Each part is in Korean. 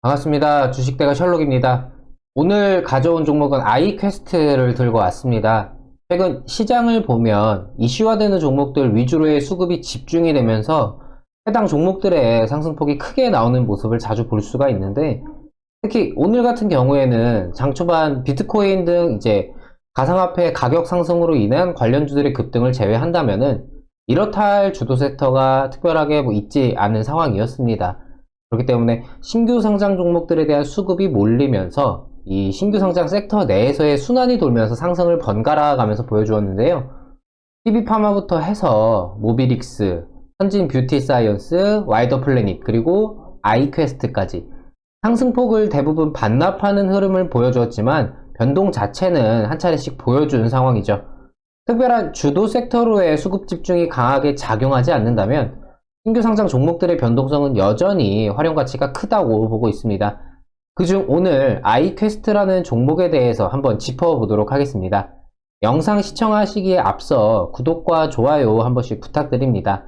반갑습니다. 주식대가 셜록입니다. 오늘 가져온 종목은 아이퀘스트를 들고 왔습니다. 최근 시장을 보면 이슈화되는 종목들 위주로의 수급이 집중이 되면서 해당 종목들의 상승폭이 크게 나오는 모습을 자주 볼 수가 있는데 특히 오늘 같은 경우에는 장 초반 비트코인 등 이제 가상화폐 가격 상승으로 인한 관련주들의 급등을 제외한다면은 이렇다 할 주도 섹터가 특별하게 뭐 있지 않은 상황이었습니다. 그렇기 때문에 신규 상장 종목들에 대한 수급이 몰리면서 이 신규 상장 섹터 내에서의 순환이 돌면서 상승을 번갈아 가면서 보여주었는데요. TV파마부터 해서 모비릭스, 현진 뷰티 사이언스, 와이더 플래닛, 그리고 아이퀘스트까지 상승폭을 대부분 반납하는 흐름을 보여주었지만 변동 자체는 한 차례씩 보여준 상황이죠. 특별한 주도 섹터로의 수급 집중이 강하게 작용하지 않는다면 신규 상장 종목들의 변동성은 여전히 활용 가치가 크다고 보고 있습니다. 그중 오늘 아이퀘스트라는 종목에 대해서 한번 짚어보도록 하겠습니다. 영상 시청하시기에 앞서 구독과 좋아요 한 번씩 부탁드립니다.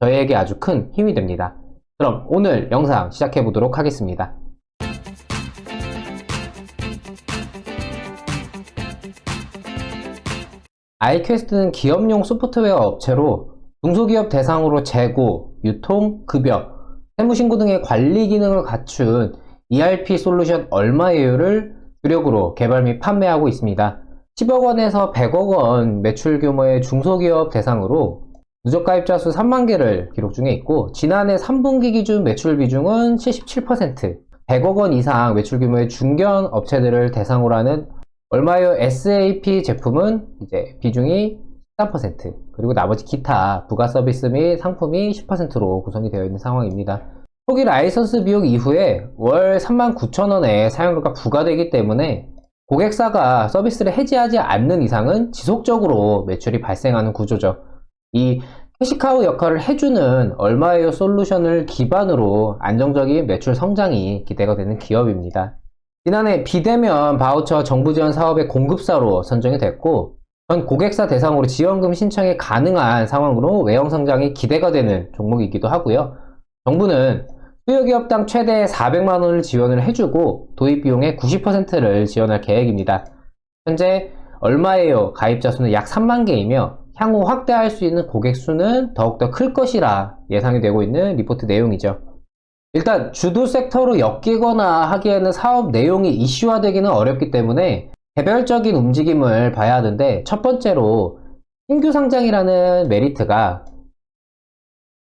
저희에게 아주 큰 힘이 됩니다. 그럼 오늘 영상 시작해 보도록 하겠습니다. 아이퀘스트는 기업용 소프트웨어 업체로 중소기업 대상으로 재고, 유통, 급여, 세무신고 등의 관리 기능을 갖춘 ERP 솔루션 얼마예요를 주력으로 개발 및 판매하고 있습니다. 10억 원에서 100억 원 매출 규모의 중소기업 대상으로 누적 가입자 수 3만 개를 기록 중에 있고 지난해 3분기 기준 매출 비중은 77%, 100억 원 이상 매출 규모의 중견 업체들을 대상으로 하는 얼마요 SAP 제품은 이제 비중이 13% 그리고 나머지 기타 부가 서비스 및 상품이 10%로 구성이 되어 있는 상황입니다. 초기 라이선스 비용 이후에 월 39,000원의 사용료가 부과되기 때문에 고객사가 서비스를 해지하지 않는 이상은 지속적으로 매출이 발생하는 구조죠. 이 캐시카우 역할을 해주는 얼마에요 솔루션을 기반으로 안정적인 매출 성장이 기대가 되는 기업입니다. 지난해 비대면 바우처 정부 지원 사업의 공급사로 선정이 됐고 전 고객사 대상으로 지원금 신청이 가능한 상황으로 외형 성장이 기대가 되는 종목이기도 하고요. 정부는 수요기업당 최대 400만 원을 지원을 해주고 도입 비용의 90%를 지원할 계획입니다. 현재 얼마예요? 가입자 수는 약 3만 개이며 향후 확대할 수 있는 고객 수는 더욱더 클 것이라 예상이 되고 있는 리포트 내용이죠. 일단 주도 섹터로 엮이거나 하기에는 사업 내용이 이슈화되기는 어렵기 때문에 개별적인 움직임을 봐야 하는데 첫 번째로 신규 상장이라는 메리트가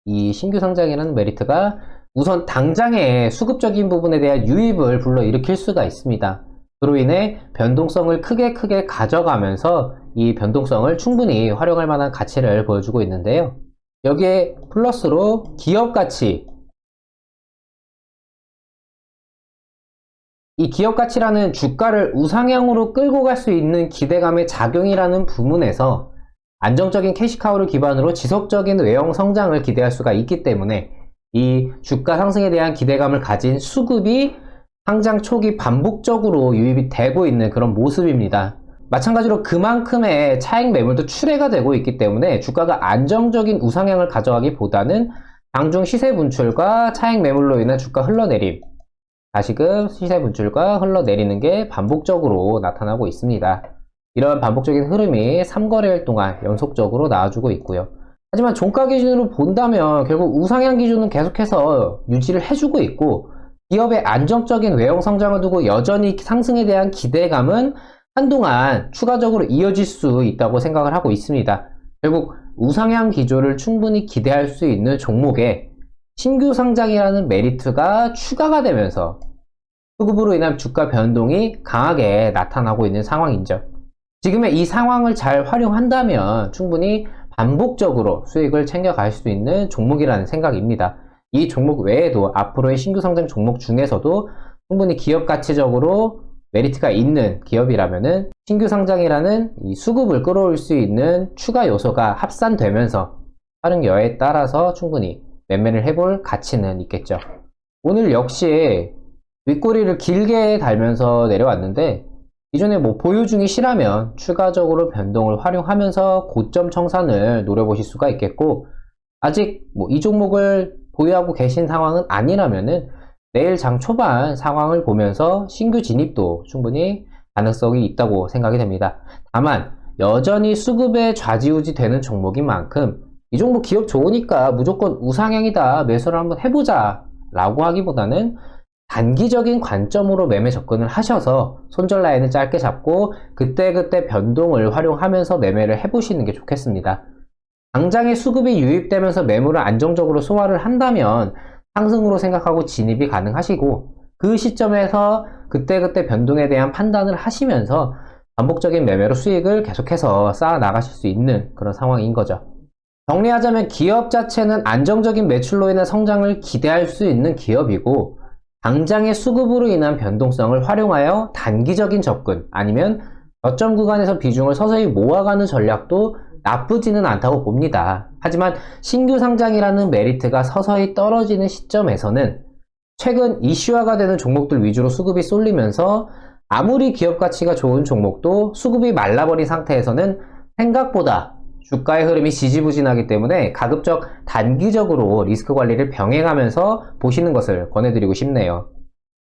이 신규 상장이라는 메리트가 우선 당장의 수급적인 부분에 대한 유입을 불러일으킬 수가 있습니다. 그로 인해 변동성을 크게 크게 가져가면서 이 변동성을 충분히 활용할 만한 가치를 보여주고 있는데요. 여기에 플러스로 기업 가치 이 기업 가치라는 주가를 우상향으로 끌고 갈 수 있는 기대감의 작용이라는 부문에서 안정적인 캐시카우를 기반으로 지속적인 외형 성장을 기대할 수가 있기 때문에 이 주가 상승에 대한 기대감을 가진 수급이 상장 초기 반복적으로 유입이 되고 있는 그런 모습입니다. 마찬가지로 그만큼의 차익 매물도 출회가 되고 있기 때문에 주가가 안정적인 우상향을 가져가기보다는 장중 시세 분출과 차익 매물로 인한 주가 흘러내림, 다시금 시세 분출과 흘러내리는 게 반복적으로 나타나고 있습니다. 이런 반복적인 흐름이 3거래일 동안 연속적으로 나와주고 있고요. 하지만 종가 기준으로 본다면 결국 우상향 기준은 계속해서 유지를 해주고 있고 기업의 안정적인 외형 성장을 두고 여전히 상승에 대한 기대감은 한동안 추가적으로 이어질 수 있다고 생각을 하고 있습니다. 결국 우상향 기조를 충분히 기대할 수 있는 종목에 신규 상장이라는 메리트가 추가가 되면서 수급으로 인한 주가 변동이 강하게 나타나고 있는 상황이죠. 지금의 이 상황을 잘 활용한다면 충분히 반복적으로 수익을 챙겨갈 수 있는 종목이라는 생각입니다. 이 종목 외에도 앞으로의 신규 상장 종목 중에서도 충분히 기업 가치적으로 메리트가 있는 기업이라면은 신규 상장이라는 이 수급을 끌어올 수 있는 추가 요소가 합산되면서 하는 여에 따라서 충분히 매매를 해볼 가치는 있겠죠. 오늘 역시 윗꼬리를 길게 달면서 내려왔는데 기존에 뭐 보유 중이 실하면 추가적으로 변동을 활용하면서 고점 청산을 노려보실 수가 있겠고 아직 뭐 이 종목을 보유하고 계신 상황은 아니라면은 내일 장 초반 상황을 보면서 신규 진입도 충분히 가능성이 있다고 생각이 됩니다. 다만 여전히 수급에 좌지우지 되는 종목인 만큼 이 종목 기업 좋으니까 무조건 우상향이다 매수를 한번 해보자 라고 하기보다는 단기적인 관점으로 매매 접근을 하셔서 손절 라인을 짧게 잡고 그때그때 변동을 활용하면서 매매를 해보시는 게 좋겠습니다. 당장의 수급이 유입되면서 매물을 안정적으로 소화를 한다면 상승으로 생각하고 진입이 가능하시고 그 시점에서 그때그때 변동에 대한 판단을 하시면서 반복적인 매매로 수익을 계속해서 쌓아 나가실 수 있는 그런 상황인 거죠. 정리하자면 기업 자체는 안정적인 매출로 인한 성장을 기대할 수 있는 기업이고 당장의 수급으로 인한 변동성을 활용하여 단기적인 접근 아니면 저점 구간에서 비중을 서서히 모아가는 전략도 나쁘지는 않다고 봅니다. 하지만 신규 상장이라는 메리트가 서서히 떨어지는 시점에서는 최근 이슈화가 되는 종목들 위주로 수급이 쏠리면서 아무리 기업 가치가 좋은 종목도 수급이 말라버린 상태에서는 생각보다 주가의 흐름이 지지부진하기 때문에 가급적 단기적으로 리스크 관리를 병행하면서 보시는 것을 권해드리고 싶네요.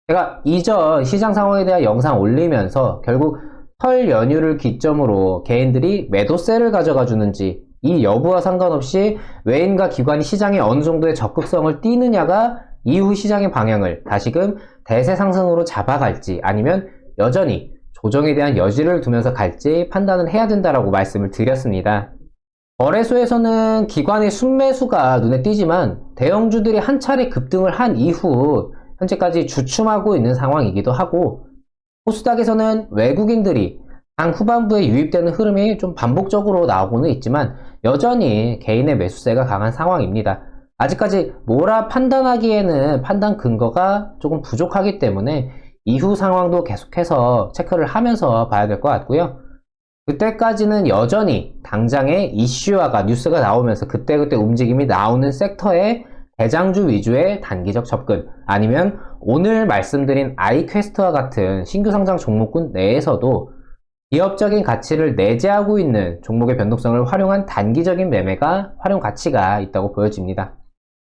제가 이전 시장 상황에 대한 영상 올리면서 결국 설 연휴를 기점으로 개인들이 매도세를 가져가 주는지 이 여부와 상관없이 외인과 기관이 시장에 어느 정도의 적극성을 띠느냐가 이후 시장의 방향을 다시금 대세 상승으로 잡아갈지 아니면 여전히 조정에 대한 여지를 두면서 갈지 판단을 해야 된다라고 말씀을 드렸습니다. 거래소에서는 기관의 순매수가 눈에 띄지만 대형주들이 한 차례 급등을 한 이후 현재까지 주춤하고 있는 상황이기도 하고 코스닥에서는 외국인들이 장 후반부에 유입되는 흐름이 좀 반복적으로 나오고는 있지만 여전히 개인의 매수세가 강한 상황입니다. 아직까지 뭐라 판단하기에는 판단 근거가 조금 부족하기 때문에 이후 상황도 계속해서 체크를 하면서 봐야 될 것 같고요. 그때까지는 여전히 당장의 이슈화가 뉴스가 나오면서 그때그때 움직임이 나오는 섹터에 대장주 위주의 단기적 접근 아니면 오늘 말씀드린 아이퀘스트와 같은 신규 상장 종목군 내에서도 기업적인 가치를 내재하고 있는 종목의 변동성을 활용한 단기적인 매매가 활용 가치가 있다고 보여집니다.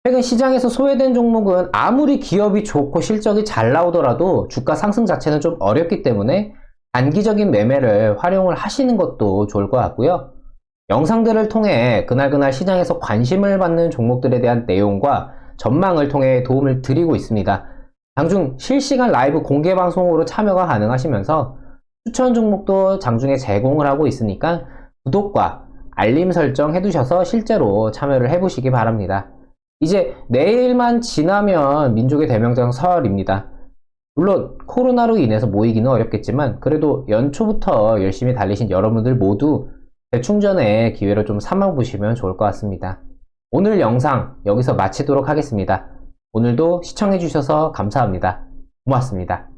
최근 시장에서 소외된 종목은 아무리 기업이 좋고 실적이 잘 나오더라도 주가 상승 자체는 좀 어렵기 때문에 단기적인 매매를 활용을 하시는 것도 좋을 것 같고요. 영상들을 통해 그날그날 시장에서 관심을 받는 종목들에 대한 내용과 전망을 통해 도움을 드리고 있습니다. 장중 실시간 라이브 공개 방송으로 참여가 가능하시면서 추천 종목도 장중에 제공을 하고 있으니까 구독과 알림 설정 해두셔서 실제로 참여를 해보시기 바랍니다. 이제 내일만 지나면 민족의 대명장 설입니다. 물론 코로나로 인해서 모이기는 어렵겠지만 그래도 연초부터 열심히 달리신 여러분들 모두 재충전의 기회를 좀 삼아보시면 좋을 것 같습니다. 오늘 영상 여기서 마치도록 하겠습니다. 오늘도 시청해주셔서 감사합니다. 고맙습니다.